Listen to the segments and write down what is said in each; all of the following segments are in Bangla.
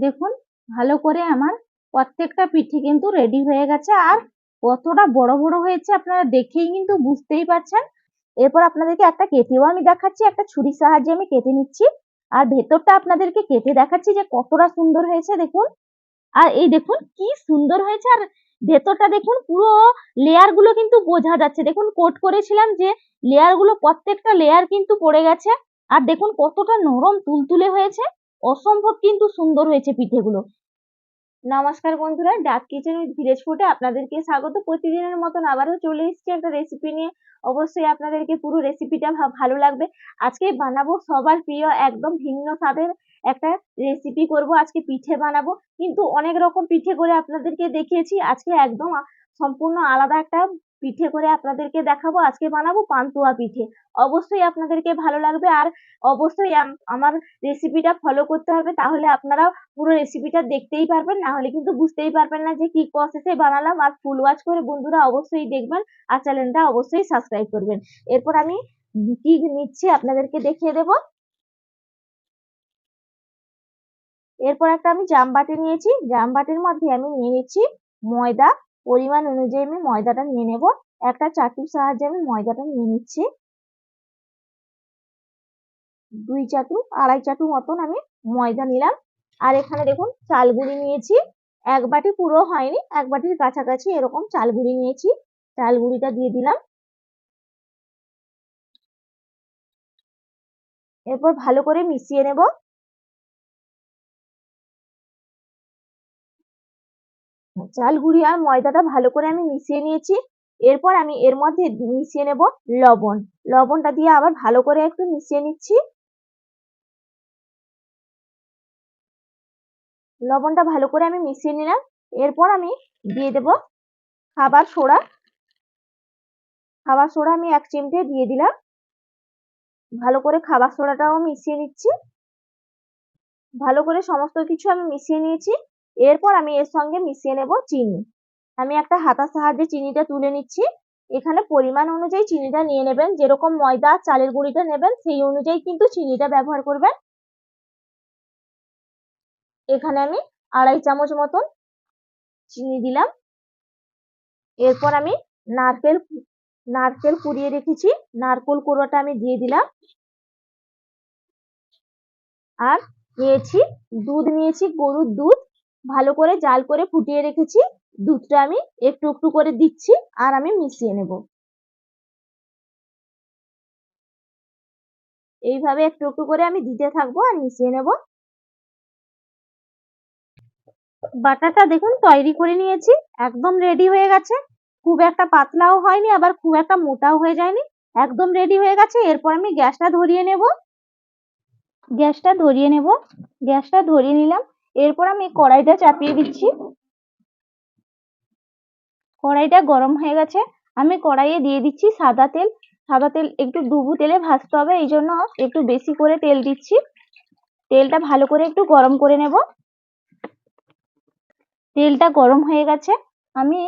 দেখুন, ভালো করে আমার প্রত্যেকটা পিঠে কিন্তু রেডি হয়ে গেছে। আর কতটা বড় বড় হয়েছে আপনারা দেখেই কিন্তু বুঝতেই পারছেন। এরপর আপনাদেরকে একটা কেটেও আমি দেখাচ্ছি, একটা ছুরির সাহায্যে আমি কেটে নিচ্ছি। আর ভেতরটা আপনাদেরকে কেটে দেখাচ্ছি যে কতটা সুন্দর হয়েছে, দেখুন। আর এই দেখুন, কি সুন্দর হয়েছে। আর ভেতরটা দেখুন, পুরো লেয়ারগুলো কিন্তু বোঝা যাচ্ছে। দেখুন, কোট করেছিলাম যে লেয়ারগুলো প্রত্যেকটা লেয়ার কিন্তু পড়ে গেছে। আর দেখুন, কতটা নরম, তুলতুলে হয়েছে। অসম্ভব কিন্তু সুন্দর হয়েছে পিঠেগুলো। নমস্কার বন্ধুরা, ডাক কিচেন উইথ ভিলেজ ফুডে আপনাদেরকে স্বাগত। প্রতিদিনের মতন আবারও চলে এসেছি একটা রেসিপি নিয়ে। অবশ্যই আপনাদেরকে পুরো রেসিপিটা ভালো লাগবে। আজকে বানাবো সবার প্রিয় একদম ভিন্ন স্বাদের একটা রেসিপি করব। আজকে পিঠে বানাবো। কিন্তু অনেক রকম পিঠে করে আপনাদেরকে দেখিয়েছি। আজকে একদম সম্পূর্ণ আলাদা একটা পিঠে করে আপনাদেরকে দেখাবো, আজকে বানাবো পান্তুয়া পিঠে। অবশ্যই আপনাদেরকে ভালো লাগবে আর অবশ্যই আমার রেসিপিটা ফলো করতে হবে, তাহলে আপনারা পুরো রেসিপিটা দেখতেই পারবেন, না হলে কিন্তু বুঝতেই পারবেন না যে কি প্রসেসে বানালাম আর ফুল ওয়াচ করে বন্ধুরা অবশ্যই দেখবেন আর চ্যানেলটা অবশ্যই সাবস্ক্রাইব করবেন। এরপর আমি কি নিচ্ছি আপনাদেরকে দেখিয়ে দেব। এরপর একটা আমি জাম বাটি নিয়েছি জাম বাটির মধ্যে আমি নিয়ে নিচ্ছি ময়দা পরিমাণ অনুযায়ী আমি ময়দাটা নিয়ে নেব। একটা চাটুর সাহায্যে আমি ময়দাটা নিয়ে নিচ্ছি। দুই চাটু, আড়াই চাটু মতন আমি ময়দা নিলাম। আর এখানে দেখুন, চাল গুঁড়ি নিয়েছি। এক বাটি পুরো হয়নি, এক বাটির কাছাকাছি এরকম চাল গুঁড়ি নিয়েছি। চাল গুঁড়িটা দিয়ে দিলাম। এরপর ভালো করে মিশিয়ে নেব। চাল গুঁড়ি আর ময়দাটা ভালো করে আমি মিশিয়ে নিয়েছি। এরপর আমি এর মধ্যে মিশিয়ে নেব লবণ। লবণটা দিয়ে আবার ভালো করে একটু মিশিয়ে নিচ্ছি। লবণটা ভালো করে আমি মিশিয়ে নিলাম। এরপর আমি দিয়ে দেব খাবার সোডা। খাবার সোডা আমি এক চিমটে দিয়ে দিলাম। ভালো করে খাবার সোডাটাও মিশিয়ে নিচ্ছি। ভালো করে সমস্ত কিছু আমি মিশিয়ে নিয়েছি। এরপর আমি এর সঙ্গে মিশিয়ে নেব চিনি। আমি একটা হাতার সাহায্যে চিনিটা তুলে নিচ্ছি। এখানে পরিমাণ অনুযায়ী চিনিটা নিয়ে নেবেন। যেরকম ময়দা চালের গুঁড়িটা নেবেন, সেই অনুযায়ী কিন্তু চিনিটা ব্যবহার করবেন। এখানে আমি আড়াই চামচ মতন চিনি দিলাম। এরপর আমি নারকেল নারকেল কুড়িয়ে রেখেছি। নারকেল কুড়োটা আমি দিয়ে দিলাম। আর নিয়েছি, দুধ নিয়েছি, গরুর দুধ। ভালো করে জাল করে ফুটিয়ে রেখেছি। দুধটা আমি একটু একটু করে দিচ্ছি আর আমি মিশিয়ে নেব। এইভাবে একটু একটু করে আমি দিতে থাকব আর মিশিয়ে নেব। বাটারটা দেখুন তৈরি করে নিয়েছি, একদম রেডি হয়ে গেছে। খুব একটা পাতলাও হয়নি, আবার খুব একটা মোটাও হয়ে যায়নি। একদম রেডি হয়ে গেছে, এরপর আমি গ্যাসটা ধরিয়ে নেব। গ্যাসটা ধরিয়ে নেব। গ্যাসটা ধরিয়ে নিলাম। এরপর আমি কড়াইটা চাপিয়ে দিচ্ছি। কড়াইটা গরম হয়ে গেছে। আমি কড়াইয়ে দিয়ে দিচ্ছি সাদা তেল। সাদা তেল, একটু ডুবু তেলে ভাজতে হবে এই জন্য একটু বেশি করে তেল দিচ্ছি। তেলটা ভালো করে একটু গরম করে নেব। তেলটা গরম হয়ে গেছে। আমি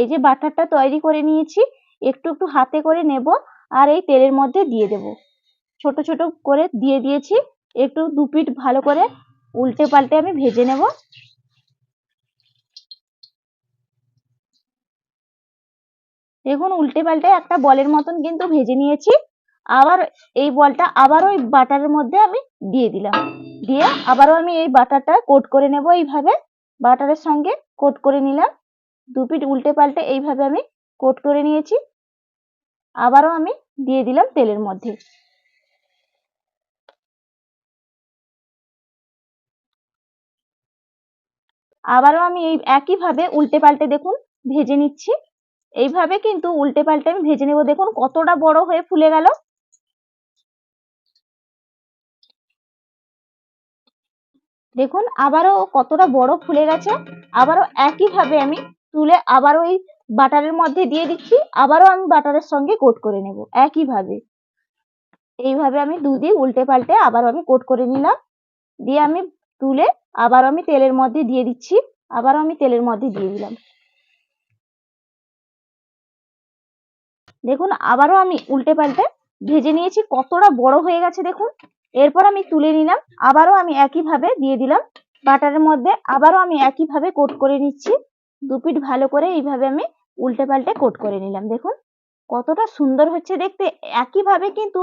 এই যে বাটারটা তৈরি করে নিয়েছি, একটু একটু হাতে করে নেব আর এই তেলের মধ্যে দিয়ে দেব। ছোট ছোট করে দিয়ে দিয়েছি। একটু দু পিঠ ভালো করে উল্টে পাল্টে আমি ভেজে নেব। দেখুন, উল্টে পাল্টে একটা বলের মতন কিন্তু ভেজে নিয়েছি। আবার এই বলটা আবার ওই বাটারের মধ্যে আমি দিয়ে দিলাম। দিয়ে আবারও আমি এই বাটারটা কোট করে নেব এইভাবে। বাটারের সঙ্গে কোট করে নিলাম। দু পিঠ উল্টে পাল্টে এইভাবে আমি কোট করে নিয়েছি। আবারও আমি দিয়ে দিলাম তেলের মধ্যে। আবারও আমি এই একইভাবে উল্টে পাল্টে দেখুন ভেজে নিচ্ছি। এইভাবে কিন্তু উল্টে পাল্টে আমি ভেজে নেব। দেখুন কতটা বড় হয়ে ফুলে গেল। দেখুন আবারও কতটা বড় ফুলে গেছে। আবারও একইভাবে আমি তুলে আবারও এই বাটারের মধ্যে দিয়ে দিচ্ছি। আবারও আমি বাটারের সঙ্গে কোট করে নেব একইভাবে। এইভাবে আমি দুদিক উল্টে পাল্টে আবারও আমি কোট করে নিলাম। দিয়ে আমি তুলে আবার আমি তেলের মধ্যে দিয়ে দিচ্ছি। আবারও আমি তেলের মধ্যে দিয়ে দিলাম। দেখুন, আবারও আমি উল্টে পাল্টে ভেজে নিয়েছি। কতটা বড় হয়ে গেছে দেখুন। এরপর আমি তুলে নিলাম। আবারও আমি একইভাবে দিয়ে দিলাম। বাটারের মধ্যে আবারও আমি একইভাবে কোট করে নিচ্ছি। দু পিঠ ভালো করে এইভাবে আমি উল্টে পাল্টে কোট করে নিলাম। দেখুন, কতটা সুন্দর হচ্ছে দেখতে। একইভাবে কিন্তু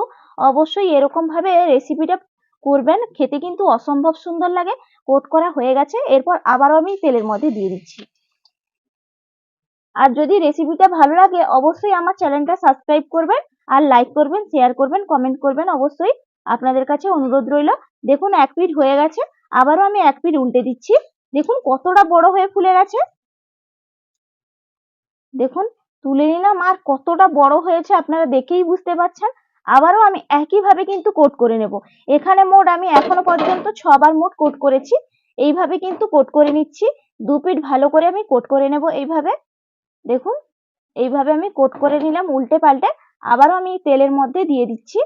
অবশ্যই এরকম ভাবে রেসিপিটা করবেন। খেতে কিন্তু অসম্ভব সুন্দর লাগে। কোট করা হয়ে গেছে। এরপর আবারও আমি তেলের মধ্যে দিয়ে দিচ্ছি। আর যদি রেসিপিটা ভালো লাগে, অবশ্যই আমার চ্যানেলটা সাবস্ক্রাইব করবেন আর লাইক করবেন শেয়ার করবেন কমেন্ট করবেন। অবশ্যই আপনাদের কাছে অনুরোধ রইল। দেখুন, এক পিঠ হয়ে গেছে। আবারও আমি এক পিঠ উল্টে দিচ্ছি। দেখুন, কতটা বড় হয়ে ফুলে গেছে। দেখুন, তুলে নিলাম। আর কতটা বড় হয়েছে আপনারা দেখেই বুঝতে পারছেন। আবারও আমি একইভাবে কিন্তু কোট করে নেব। এখানে মোট আমি এখনও পর্যন্ত ছবার মোট কোট করেছি। এইভাবে কিন্তু কোট করে নিচ্ছি। দু পিঠ ভালো করে আমি কোট করে নেব এইভাবে। দেখুন, এইভাবে আমি কোট করে নিলাম উল্টে পাল্টে। আবারও আমি তেলের মধ্যে দিয়ে দিচ্ছি।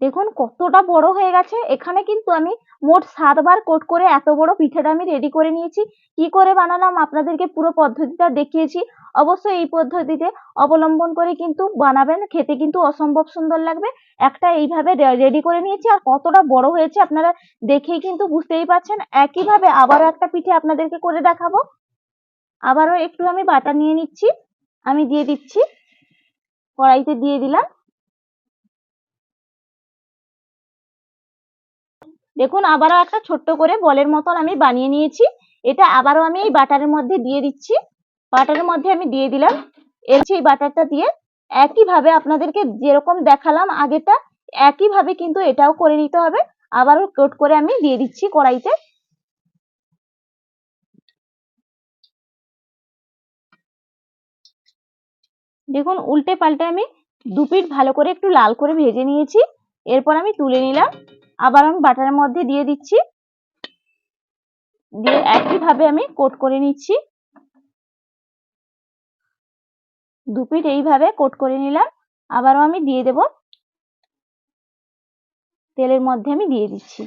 দেখুন কতটা বড় হয়ে গেছে। এখানে কিন্তু আমি মোট সাতবার কোট করে এত বড় পিঠেটা আমি রেডি করে নিয়েছি। কি করে বানালাম আপনাদেরকে পুরো পদ্ধতিটা দেখিয়েছি। অবশ্যই এই পদ্ধতিতে অবলম্বন করে কিন্তু বানাবেন। খেতে কিন্তু অসম্ভব সুন্দর লাগবে। একটা এইভাবে রেডি করে নিয়েছি আর কতটা বড় হয়েছে আপনারা দেখেই কিন্তু বুঝতেই পারছেন। একইভাবে আবারও একটা পিঠে আপনাদেরকে করে দেখাবো। আবারও একটু আমি বাটা নিয়ে নিচ্ছি। আমি দিয়ে দিচ্ছি। কড়াইতে দিয়ে দিলাম। দেখুন, আবারও একটা ছোট্ট করে বলের মতন আমি বানিয়ে নিয়েছি। এটা আবারও আমি এই বাটারের মধ্যে দিয়ে দিচ্ছি। বাটারের মধ্যে আমি দিয়ে দিলাম। এর সেই বাটারটা দিয়ে একইভাবে আপনাদেরকে যেরকম দেখালাম আগেটা একইভাবে কিন্তু এটাও করে নিতে হবে। আবারও কোট করে আমি দিয়ে দিচ্ছি কড়াইতে। দেখুন, উল্টে পাল্টে আমি দু পিঠ ভালো করে একটু লাল করে ভেজে নিয়েছি। এরপর আমি তুলে নিলাম। আবার আমি বাটারের মধ্যে দিয়ে দিচ্ছি। দিয়ে একইভাবে আমি কোট করে নিচ্ছি। দু পিঠ এইভাবে কোট করে নিলাম। আবারও আমি দিয়ে দেব। তেলের মধ্যে আমি দিয়ে দিচ্ছি।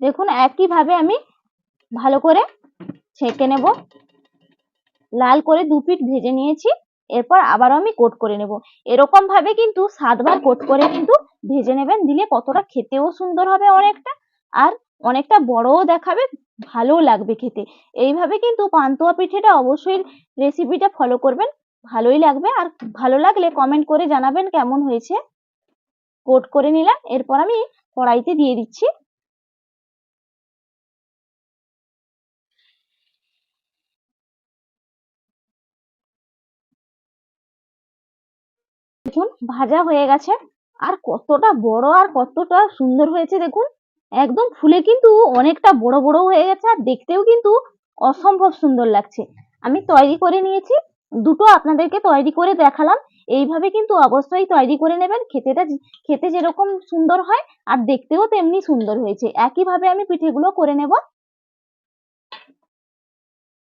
দেখুন, একইভাবে আমি ভালো করে ছেঁকে নেব। লাল করে দু পিঠ ভেজে নিয়েছি। এরপর আবারও আমি কোট করে নেব। এরকম ভাবে কিন্তু সাতবার কোট করে কিন্তু ভেজে নেবেন। দিলে কতটা খেতেও সুন্দর হবে অনেকটা আর অনেকটা বড়ও দেখাবে, ভালোও লাগবে খেতে। এইভাবে কিন্তু পান্তুয়া পিঠেটা অবশ্যই রেসিপিটা ফলো করবেন। ভালোই লাগবে আর ভালো লাগলে কমেন্ট করে জানাবেন কেমন হয়েছে। কোট করে নিলাম। এরপর আমি কড়াইতে দিয়ে দিচ্ছি। দেখুন, ভাজা হয়ে গেছে। আর কতটা বড় আর কতটা সুন্দর হয়েছে দেখুন। একদম ফুলে কিন্তু অনেকটা বড় বড় হয়ে গেছে আর দেখতেও কিন্তু অসম্ভব সুন্দর লাগছে। আমি তৈরি করে নিয়েছি, দুটো আপনাদেরকে তৈরি করে দেখালাম। এইভাবে কিন্তু অবশ্যই তৈরি করে নেবেন। খেতেটা খেতে যেরকম সুন্দর হয় আর দেখতেও তেমনি সুন্দর হয়েছে। একইভাবে আমি পিঠেগুলো করে নেব।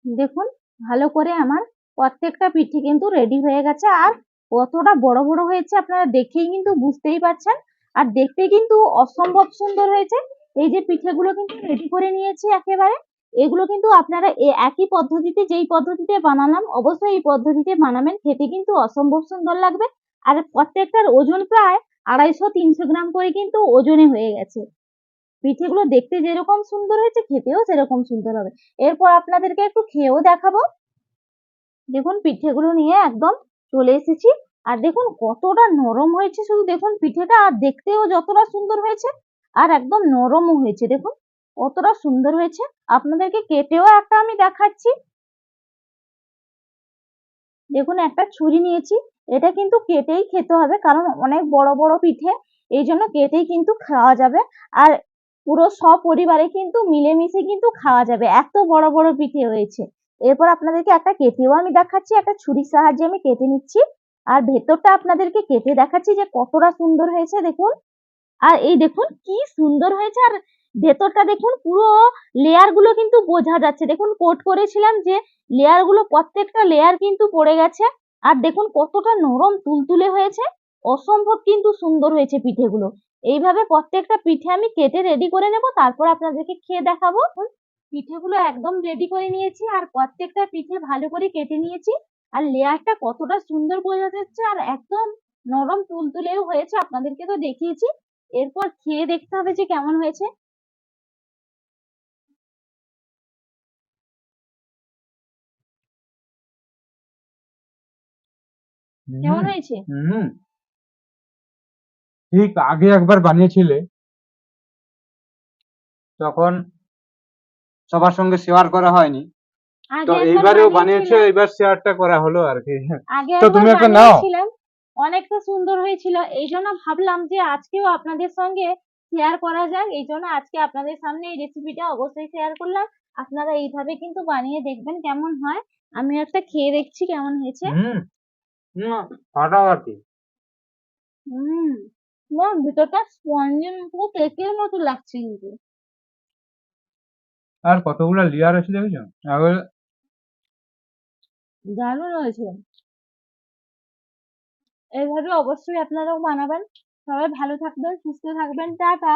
দেখুন, ভালো করে আমার প্রত্যেকটা পিঠে কিন্তু রেডি হয়ে গেছে। আর কতটা বড় বড় হয়েছে আপনারা দেখেই কিন্তু বুঝতেই পারছেন। আর দেখতে কিন্তু অসম্ভব সুন্দর হয়েছে। এই যে পিঠেগুলো কিন্তু রেডি করে নিয়েছি একেবারে। এগুলো কিন্তু আপনারা একই পদ্ধতিতে, যেই পদ্ধতিতে বানালাম, অবশ্যই এই পদ্ধতিতে বানাবেন। খেতে কিন্তু অসম্ভব সুন্দর লাগবে। আর প্রত্যেকটার ওজন প্রায় আড়াইশো তিনশো গ্রাম করে কিন্তু ওজনে হয়ে গেছে। পিঠেগুলো দেখতে যেরকম সুন্দর হয়েছে, খেতেও সেরকম সুন্দর হবে। এরপর আপনাদেরকে একটু খেয়েও দেখাবো। দেখুন, পিঠেগুলো নিয়ে একদম চলে এসেছি। আর দেখুন কতটা নরম হয়েছে, শুধু দেখুন পিঠেটা, আর দেখতেও যতটা সুন্দর হয়েছে, আর একদম নরমও হয়েছে। দেখুন কতটা সুন্দর হয়েছে। আপনাদেরকে কেটেও একটা আমি দেখাচ্ছি। দেখুন একটা ছুরি নিয়েছি, এটা কিন্তু কেটেই খেতে হবে, কারণ অনেক বড় বড় পিঠে, এই জন্য কেটেই কিন্তু খাওয়া যাবে। আর পুরো সপরিবারে কিন্তু মিলেমিশে কিন্তু খাওয়া যাবে, এত বড় বড় পিঠে হয়েছে। এরপর আপনাদেরকে একটা কেটেও আমি দেখাচ্ছি, একটা ছুরির সাহায্যে আমি কেটে নিচ্ছি। আর ভেতরটা আপনাদেরকে কেটে দেখাচ্ছি যে কতটা সুন্দর হয়েছে, দেখুন। আর এই দেখুন কি সুন্দর হয়েছে, আর ভেতরটা দেখুন পুরো লেয়ারগুলো কিন্তু বোঝা যাচ্ছে। দেখুন কোট করেছিলাম যে লেয়ারগুলো প্রত্যেকটা লেয়ার কিন্তু পড়ে গেছে। আর দেখুন কতটা নরম তুলতুলে হয়েছে, অসম্ভব কিন্তু সুন্দর হয়েছে পিঠেগুলো। এইভাবে প্রত্যেকটা পিঠে আমি কেটে রেডি করে নেব, তারপর আপনাদেরকে খেয়ে দেখাবো। পিঠেগুলো একদম রেডি করে নিয়েছি আর প্রত্যেকটা পিঠে ভালো করে কেটে নিয়েছি। আর লেয়ারটা কতটা সুন্দর বোঝা যাচ্ছে আর একদম নরম তুলতুলেও হয়েছে আপনাদেরকে তো দেখিয়েছি। এরপর খেয়ে দেখতে হবে যে কেমন হয়েছে। কেমন হয়েছে? ঠিক আগে একবার বানিয়েছিলে। তখন সবার সঙ্গে শেয়ার করা হয়নি। তো এইবারেও বানিয়েছো এবার শেয়ারটা করা হলো আর কি। তো তুমি একটা নাও। অনেকটা সুন্দর হয়েছিল। এই জন্য ভাবলাম যে আজকেও আপনাদের সঙ্গে শেয়ার করা যাক। এই জন্য আজকে আপনাদের সামনে এই রেসিপিটা অবশ্যই শেয়ার করলাম। আপনারা এইভাবে কিন্তু বানিয়ে দেখবেন কেমন হয়। আমি একটা খেয়ে দেখছি কেমন হয়েছে। হুম হুম ফাটাফাটি। হুম ভিতরটা স্পঞ্জের মতো কেকের মতো লাগছে কিন্তু। আর কতগুলো লেয়ার আছে দেখেছ? আগে দারুণ হয়েছে এইভাবে অবশ্যই আপনারাও বানাবেন সবাই ভালো থাকবেন, সুস্থ থাকবেন, টাটা।